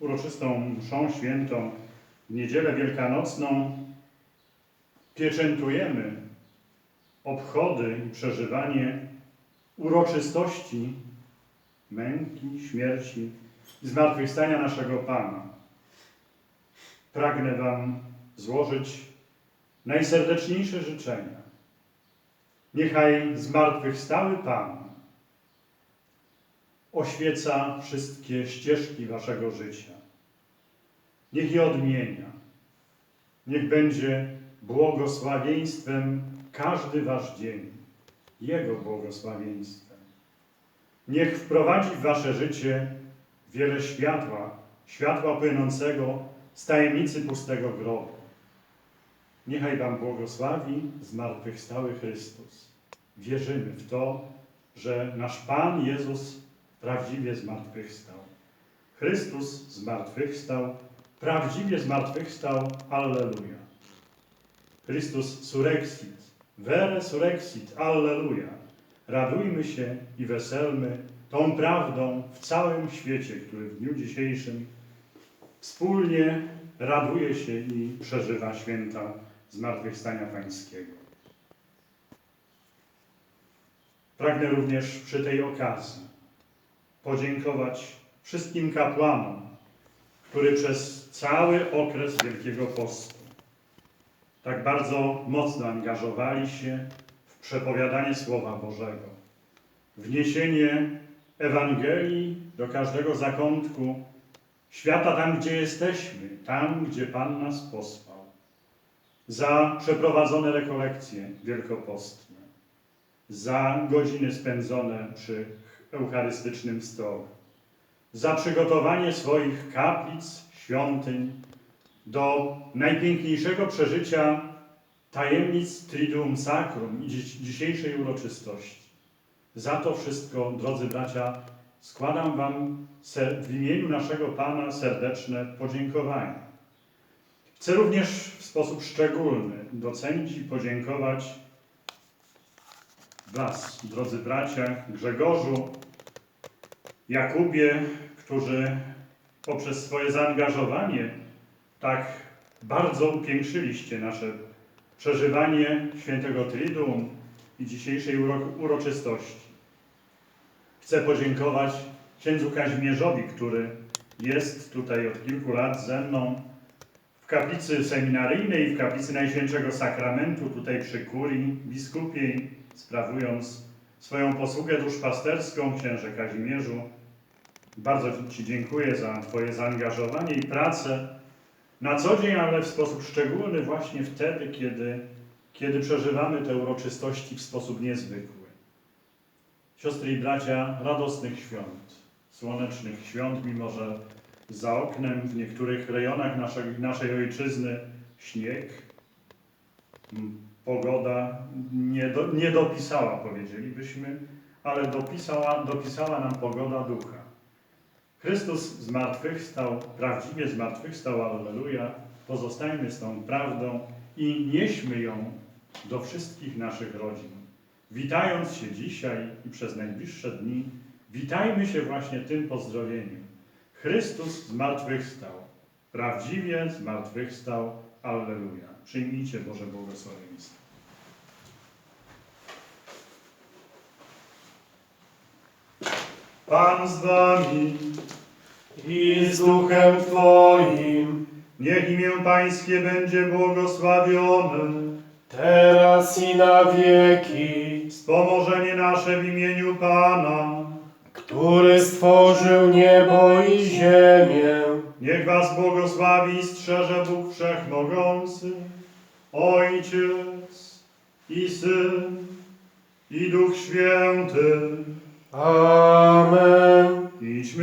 uroczystą mszą świętą, w niedzielę wielkanocną pieczętujemy obchody i przeżywanie uroczystości męki, śmierci i zmartwychwstania naszego Pana. Pragnę Wam złożyć najserdeczniejsze życzenia. Niechaj zmartwychwstały Pan oświeca wszystkie ścieżki Waszego życia. Niech je odmienia. Niech będzie błogosławieństwem każdy Wasz dzień. Jego błogosławieństwem. Niech wprowadzi w Wasze życie wiele światła, światła płynącego z tajemnicy pustego grobu. Niechaj Wam błogosławi zmartwychwstały Chrystus. Wierzymy w to, że nasz Pan Jezus prawdziwie zmartwychwstał. Chrystus zmartwychwstał, prawdziwie zmartwychwstał. Alleluja. Chrystus surexit, vere surexit, Alleluja. Radujmy się i weselmy tą prawdą w całym świecie, który w dniu dzisiejszym wspólnie raduje się i przeżywa święta Zmartwychwstania Pańskiego. Pragnę również przy tej okazji podziękować wszystkim kapłanom, którzy przez cały okres Wielkiego Postu tak bardzo mocno angażowali się w przepowiadanie Słowa Bożego, w niesienie Ewangelii do każdego zakątku świata, tam gdzie jesteśmy, tam gdzie Pan nas posłał, za przeprowadzone rekolekcje wielkopostne, za godziny spędzone przy eucharystycznym stole, za przygotowanie swoich kaplic, świątyń do najpiękniejszego przeżycia tajemnic Triduum Sacrum i dzisiejszej uroczystości. Za to wszystko, drodzy bracia, składam Wam w imieniu naszego Pana serdeczne podziękowania. Chcę również w sposób szczególny docenić i podziękować Was, drodzy bracia, Grzegorzu, Jakubie, którzy poprzez swoje zaangażowanie tak bardzo upiększyliście nasze przeżywanie świętego Triduum i dzisiejszej uro- uroczystości. Chcę podziękować księdzu Kazimierzowi, który jest tutaj od kilku lat ze mną w kaplicy seminaryjnej, w kaplicy Najświętszego Sakramentu, tutaj przy kurii biskupiej, sprawując swoją posługę duszpasterską, księże Kazimierzu. Bardzo Ci dziękuję za Twoje zaangażowanie i pracę na co dzień, ale w sposób szczególny właśnie wtedy, kiedy, kiedy przeżywamy te uroczystości w sposób niezwykły. Siostry i bracia, radosnych świąt, słonecznych świąt, mimo że za oknem w niektórych rejonach naszej, naszej ojczyzny śnieg, pogoda nie, do, nie dopisała, powiedzielibyśmy, ale dopisała, dopisała nam pogoda ducha. Chrystus zmartwychwstał, prawdziwie zmartwychwstał, Alleluja. Pozostajmy z tą prawdą i nieśmy ją do wszystkich naszych rodzin. Witając się dzisiaj i przez najbliższe dni, witajmy się właśnie tym pozdrowieniem. Chrystus zmartwychwstał, prawdziwie zmartwychwstał, Alleluja. Przyjmijcie Boże błogosławieństwo. Pan z wami. i z duchem Twoim, Niech imię Pańskie będzie błogosławione. teraz i na wieki, Wspomożenie nasze w imieniu Pana. który stworzył niebo. Niech Was błogosławi i strzeże Bóg Wszechmogący, Ojciec i Syn i Duch Święty. Amen. Idźmy